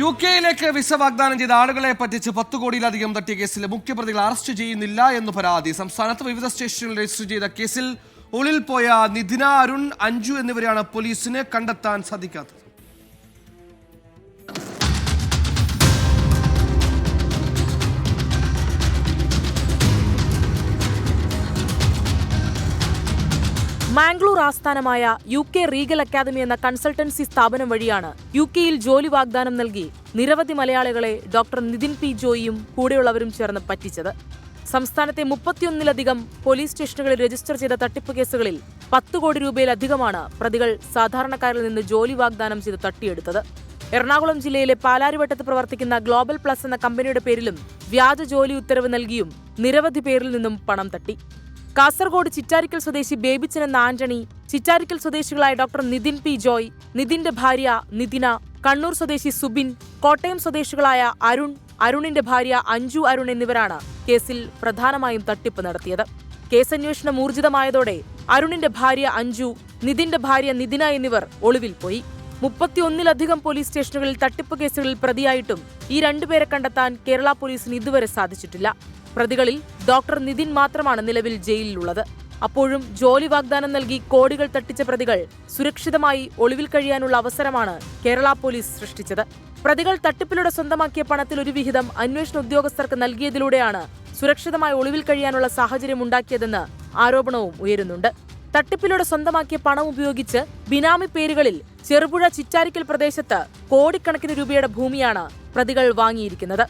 U കെയിലേക്ക് visa വാഗ്ദാനം ചെയ്ത ആളുകളെ പറ്റിച്ച് പത്ത് കോടിയിലധികം തട്ടിയ കേസിലെ മുഖ്യപ്രതികൾ അറസ്റ്റ് ചെയ്യുന്നില്ല എന്ന് പരാതി. സംസ്ഥാനത്ത് വിവിധ സ്റ്റേഷനുകളിൽ രജിസ്റ്റർ ചെയ്ത കേസിൽ ഒളിൽ പോയ നിധിന അരുൺ അഞ്ജു എന്നിവരെയാണ് പോലീസിന് കണ്ടെത്താൻ സാധിക്കാത്തത്. മാംഗ്ലൂർ ആസ്ഥാനമായ യു കെ റീഗൽ അക്കാദമി എന്ന കൺസൾട്ടൻസി സ്ഥാപനം വഴിയാണ് യു കെയിൽ ജോലി വാഗ്ദാനം നൽകി നിരവധി മലയാളികളെ ഡോക്ടർ നിതിൻ പി ജോയിയും കൂടെയുള്ളവരും ചേർന്ന് പറ്റിച്ചത്. സംസ്ഥാനത്തെ മുപ്പത്തിയൊന്നിലധികം പോലീസ് സ്റ്റേഷനുകളിൽ രജിസ്റ്റർ ചെയ്ത തട്ടിപ്പ് കേസുകളിൽ പത്ത് കോടി രൂപയിലധികമാണ് പ്രതികൾ സാധാരണക്കാരിൽ നിന്ന് ജോലി വാഗ്ദാനം ചെയ്ത് തട്ടിയെടുത്തത്. എറണാകുളം ജില്ലയിലെ പാലാരിവട്ടത്ത് പ്രവർത്തിക്കുന്ന ഗ്ലോബൽ പ്ലസ് എന്ന കമ്പനിയുടെ പേരിലും വ്യാജ ജോലി ഉത്തരവ് നൽകിയും നിരവധി പേരിൽ നിന്നും പണം തട്ടി. കാസർഗോഡ് ചിറ്റാരിക്കൽ സ്വദേശി ബേബിച്ചൻ എന്ന ആന്റണി ചിറ്റാരിക്കൽ സ്വദേശികളായ ഡോക്ടർ നിതിൻ പി ജോയ് നിതിന്റെ ഭാര്യ നിതിന കണ്ണൂർ സ്വദേശി സുബിൻ കോട്ടയം സ്വദേശികളായ അരുൺ അരുണിന്റെ ഭാര്യ അഞ്ജു അരുൺ എന്നിവരാണ് കേസിൽ പ്രധാനമായും തട്ടിപ്പ് നടത്തിയത്. കേസന്വേഷണം ഊർജിതമായതോടെ അരുണിന്റെ ഭാര്യ അഞ്ജു നിതിന്റെ ഭാര്യ നിതിന എന്നിവർ ഒളിവിൽ പോയി. മുപ്പത്തിയൊന്നിലധികം പോലീസ് സ്റ്റേഷനുകളിൽ തട്ടിപ്പ് കേസുകളിൽ പ്രതിയായിട്ടും ഈ രണ്ടുപേരെ കണ്ടെത്താൻ കേരള പോലീസിന് ഇതുവരെ സാധിച്ചിട്ടില്ല. പ്രതികളിൽ ഡോക്ടർ നിതിൻ മാത്രമാണ് നിലവിൽ ജയിലിലുള്ളത്. അപ്പോഴും ജോലി വാഗ്ദാനം നൽകി കോടികൾ തട്ടിച്ച പ്രതികൾ സുരക്ഷിതമായി ഒളിവിൽ കഴിയാനുള്ള അവസരമാണ് കേരള പോലീസ് സൃഷ്ടിച്ചത്. പ്രതികൾ തട്ടിപ്പിലൂടെ സ്വന്തമാക്കിയ പണത്തിൽ ഒരു വിഹിതം അന്വേഷണ ഉദ്യോഗസ്ഥർക്ക് നൽകിയതിലൂടെയാണ് സുരക്ഷിതമായി ഒളിവിൽ കഴിയാനുള്ള സാഹചര്യം ഉണ്ടാക്കിയതെന്ന് ആരോപണവും ഉയരുന്നുണ്ട്. തട്ടിപ്പിലൂടെ സ്വന്തമാക്കിയ പണം ഉപയോഗിച്ച് ബിനാമി പേരുകളിൽ ചെറുപുഴ ചിറ്റാരിക്കൽ പ്രദേശത്ത് കോടിക്കണക്കിന് രൂപയുടെ ഭൂമിയാണ് പ്രതികൾ വാങ്ങിയിരിക്കുന്നത്.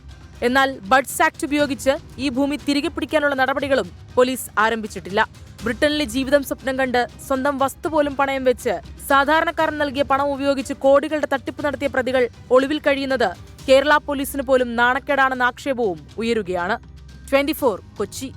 എന്നാൽ ബഡ്സ് ആക്ട് ഉപയോഗിച്ച് ഈ ഭൂമി തിരികെ പിടിക്കാനുള്ള നടപടികളും പോലീസ് ആരംഭിച്ചിട്ടില്ല. ബ്രിട്ടനിലെ ജീവിതം സ്വപ്നം കണ്ട് സ്വന്തം വസ്തു പോലും പണയം വെച്ച് സാധാരണക്കാരൻ നൽകിയ പണം ഉപയോഗിച്ച് കോടികളുടെ തട്ടിപ്പ് നടത്തിയ പ്രതികൾ ഒളിവിൽ കഴിയുന്നത് കേരള പോലീസിന് പോലും നാണക്കേടാണെന്ന ആക്ഷേപവും ഉയരുകയാണ്. ട്വന്റി കൊച്ചി.